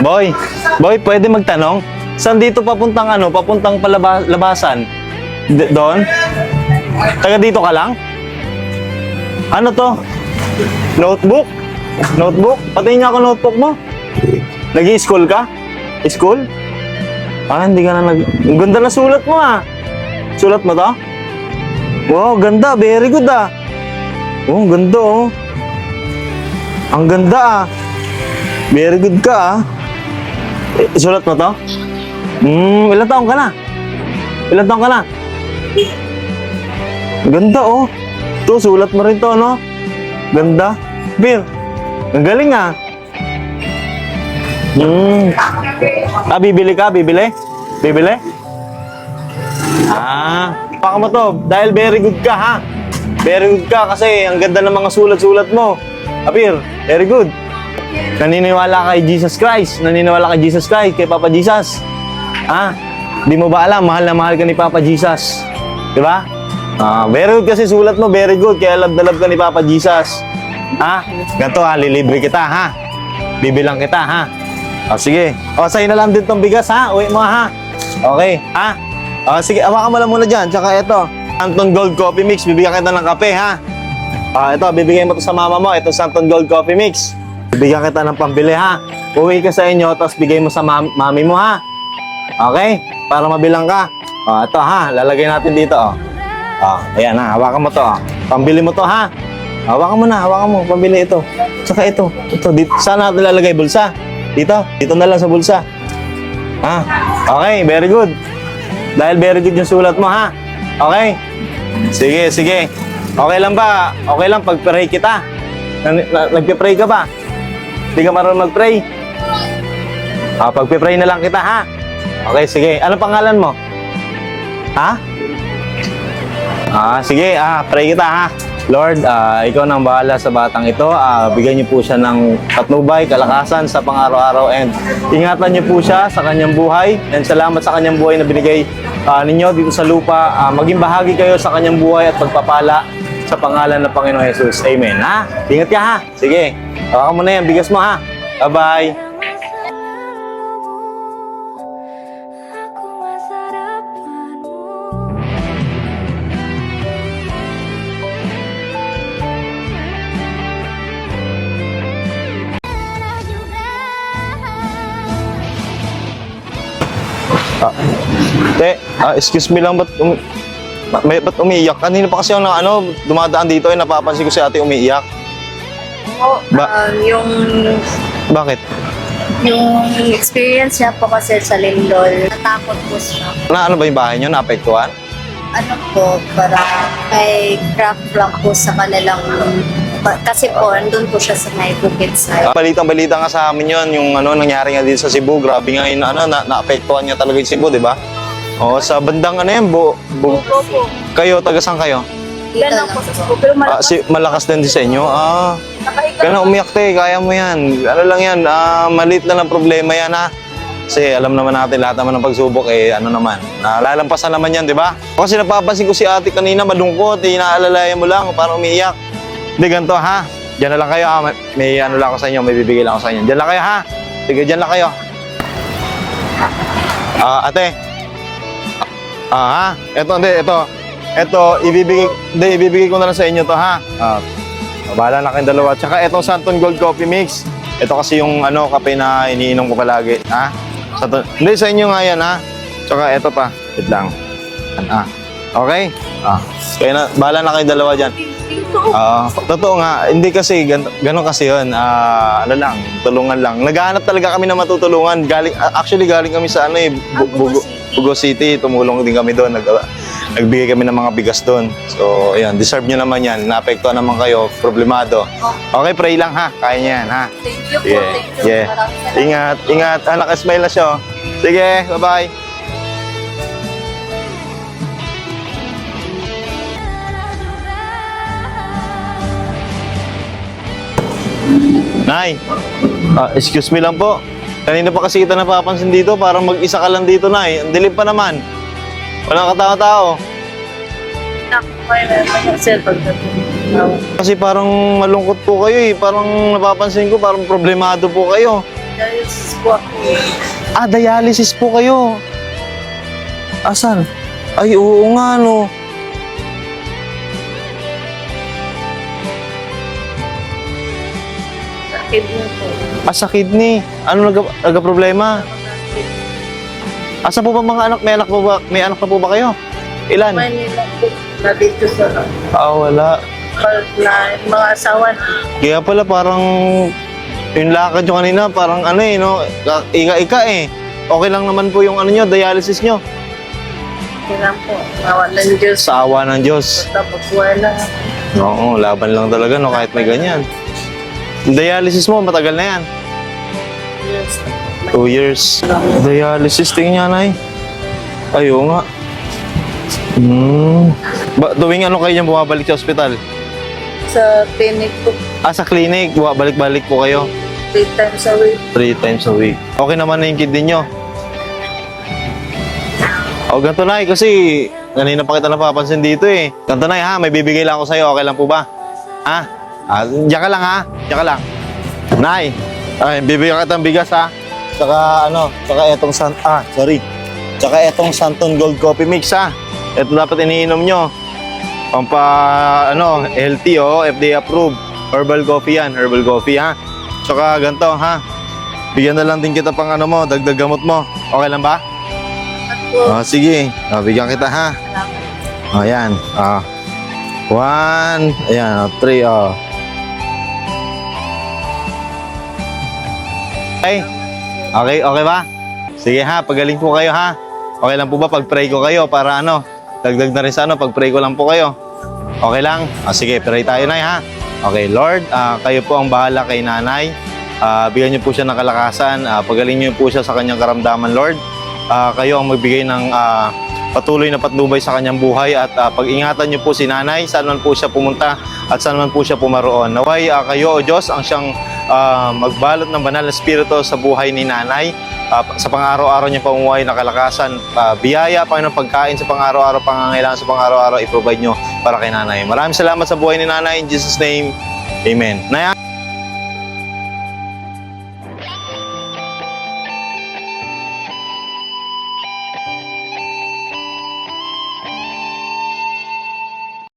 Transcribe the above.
Boy, boy, pwede magtanong? Saan dito papuntang ano, papuntang palaba, labasan? D- doon? Taga dito ka lang? Ano to? Notebook? Notebook? Patayin niya ako notebook mo. Nag-i-school ka? School? Ah, hindi ka na nag... Ang ganda na sulat mo ah. Sulat mo to? Wow, ganda. Very good ah. Oh, ganda oh. Ang ganda ah. Very good ka ah. Eh, sulat mo to? Hmm, ilang taong ka na? Ilang taong ka na? Ganda oh. To, sulat mo rin to, no? Ganda. Bir, ang galing ah. Hmm. Ah, bibili ka? Bibili? Bibili? Ah, baka mo to. Dahil very good ka, ha? Very good ka kasi ang ganda ng mga sulat-sulat mo. Apir, very good. Naniniwala kay Jesus Christ. Naniniwala kay Jesus Christ, kay Papa Jesus. Ha? Di mo ba alam, mahal na mahal ka ni Papa Jesus. Di ba? Ah, very good kasi sulat mo, very good. Kaya love na love ka ni Papa Jesus. Ha? Ganto ha, lilibre kita ha. Bibilang kita ha. O sige. O sa'yo na lang din tong bigas ha. Uwi mo ha. Okay, ha? O sige, awakan mo lang muna dyan. Tsaka ito, Santon Gold Coffee Mix. Bibigyan kita ng kape ha. Ah, ito, bibigyan mo to sa mama mo. Ito, Santon Gold Coffee Mix. Bibigyan kita ng pambili ha. Uwi ka sa inyo, tapos bigay mo sa mam- mami mo ha. Okay? Para mabilang ka. O, ito ha. Lalagay natin dito. O. Ah, ayan ha, hawakan mo to. ah. Pambili mo to ha. Hawakan mo na, hawakan mo, pambili ito. Saka ito, ito, dito. Saan natin lalagay bulsa? Dito, dito na lang sa bulsa. Ha? Okay, very good. Dahil very good yung sulat mo ha. Okay? Sige, sige. Okay lang ba? Okay lang pag-pray kita. Nagpe-pray ka ba? Hindi ka marunong mag-pray? Ah, pagpe-pray na lang kita ha. Okay, sige. Ano pangalan mo? Ha? Ah, sige, ah, pray kita ha. Lord, ah, ikaw nang bahala sa batang ito. Ah, bigyan niyo po siya ng patnubay, kalakasan sa pang-araw-araw and ingatan niyo po siya sa kanyang buhay. And salamat sa kanyang buhay na binigay ah, ninyo dito sa lupa. Ah, maging bahagi kayo sa kanyang buhay at pagpapala sa pangalan ng Panginoon Jesus. Amen. Ha? Ingat ka ha. Sige. Hawakan mo na yan. Bigas mo ha. Bye-bye. Depanmu Te, ah, excuse me lang, ba't, umi- ba- may, ba't umiiyak? Kanina pa kasi ako na ano, dumadaan dito eh, napapansin ko si ate umiiyak. Po, Ba- um, yung Bakit? yung experience niya po kasi sa Lindol, natakot po siya. Na ano ba yung bahay niyo? Naapektuhan? Ano po, para may craft lang po sa kanilang kasi po, andun po siya sa may bukid side. Balitang-balita nga sa amin yun, yung ano, nangyari nga dito sa Cebu. Grabe nga yun, ano, na, naapektuhan niya talaga yung Cebu, di ba? Oo, sa bandang ano yan, bu, bu, Opo kayo, taga saan kayo? Dito Yan lang lang po sa school. Pero Ah, malakas. si, malakas din din sa inyo? Ah, Nakahiga. kaya na umiyak te, kaya mo yan. Ano lang yan, ah, maliit lang ang problema yan ha. Kasi alam naman natin lahat naman ng pagsubok eh ano naman. Nalalampasan naman yan, di ba? Kasi napapansin ko si ate kanina malungkot, eh, inaalalayan mo lang, parang umiiyak. Hindi ganito ha. Diyan na lang kayo ha. May, may ano lang ako sa inyo, may bibigay lang ako sa inyo. Diyan lang kayo ha. Sige, diyan lang kayo. Ah, ate. Ah, ha? Ito, hindi, ito. Ito, ibibigay, hindi, ibibigay ko na lang sa inyo to ha. Ah, bahala na kayong dalawa. Tsaka itong Santon Gold Coffee Mix. Ito kasi yung ano, kape na iniinom ko palagi. Ha? Santon, hindi, sa inyo nga yan ha. Tsaka ito pa. Wait lang. Ah. Okay? Ah. Kaya na, bahala na kayong dalawa dyan. Ah, totoo nga, hindi kasi gan ganun kasi 'yun. Ah, ano lang, tulungan lang. Naghahanap talaga kami ng matutulungan. Galing actually galing kami sa ano eh, Bu- Bugo, Bugo City. Tumulong din kami doon. Nag, nagbigay kami ng mga bigas doon. So, ayun, deserve nyo naman 'yan. Naapektuhan naman kayo, problemado. Okay, pray lang ha. Kaya niya yan ha. Thank you po, Yeah, thank you. yeah. Ingat, ingat. Ah, nakasmile na siya. oh. Sige, bye-bye. Nay, ah, excuse me lang po. Kanina pa kasi kita napapansin dito, parang mag-isa ka lang dito, Nay. Ang dilim pa naman. Walang katao-tao. Kasi parang malungkot po kayo eh. Parang napapansin ko, parang problemado po kayo. Dialysis po ako. Ah, dialysis po kayo. Asan? Ay, oo nga, no. Niyo po. Ah, sa kidney. Ano nag nagka-problema? Asa po ba mga anak? May anak po ba? May anak na po ba kayo? Ilan? Manila po. Na dito sa Ah, wala. na mga asawa na. Kaya pala parang yung lakad nyo kanina, parang ano eh, no? Ika-ika eh. Okay lang naman po yung ano nyo, dialysis nyo. Kailan po. Awa ng Diyos. Sa awa ng Diyos. Tapos wala. Oo, laban lang talaga, no? Kahit may ganyan. Dialysis mo, matagal na yan. Yes. Two years. Dialysis, tingin niya, Nay. Ayo nga. Hmm. Ba, tuwing ano kayo niyang bumabalik sa ospital? Sa clinic po. Ah, sa clinic, bumabalik-balik po kayo. Three times a week. Three times a week. Okay naman na yung kidney nyo. O, ganito na kasi kanina pa kita napapansin dito eh. Ganito na ha, may bibigay lang ako sa'yo. Okay lang po ba? Ha? Ah, diyan ka lang ha? Diyan ka lang. Nay, ay, bibigyan kita ng bigas ha. Tsaka ano, tsaka etong san... Ah, sorry. Tsaka etong Santon Gold Coffee Mix ha. Ito dapat iniinom nyo. Pampa, ano, healthy oh, FDA approved. Herbal coffee yan, herbal coffee ha. Tsaka ganito ha. Bigyan na lang din kita pang ano mo, dagdag gamot mo. Okay lang ba? Ah, sige. Ah, bigyan kita ha. Salamat. Ayan. Ah. One. Ayan. ah, Three. Oh. Okay. Okay, okay ba? Sige ha, pagaling po kayo ha. Okay lang po ba pag-pray ko kayo para ano? Dagdag na rin sa ano, pag-pray ko lang po kayo. Okay lang? Ah, sige, pray tayo na ha. Okay, Lord, ah, kayo po ang bahala kay nanay. Ah, bigyan niyo po siya ng kalakasan. Ah, pagaling niyo po siya sa kanyang karamdaman, Lord. Ah, kayo ang magbigay ng ah, patuloy na patnubay sa kanyang buhay at ah, pag-ingatan niyo po si nanay saan man po siya pumunta at saan man po siya pumaroon. Naway ah, kayo, O Diyos, ang siyang ah, magbalot ng banal na spirito sa buhay ni nanay. Ah, sa pang-araw-araw niya pamumuhay na kalakasan, ah, biyaya, Panginoon, pagkain sa pang-araw-araw, pangangailangan sa pang-araw-araw, i-provide niyo para kay nanay. Maraming salamat sa buhay ni nanay. In Jesus' name, Amen. Nay,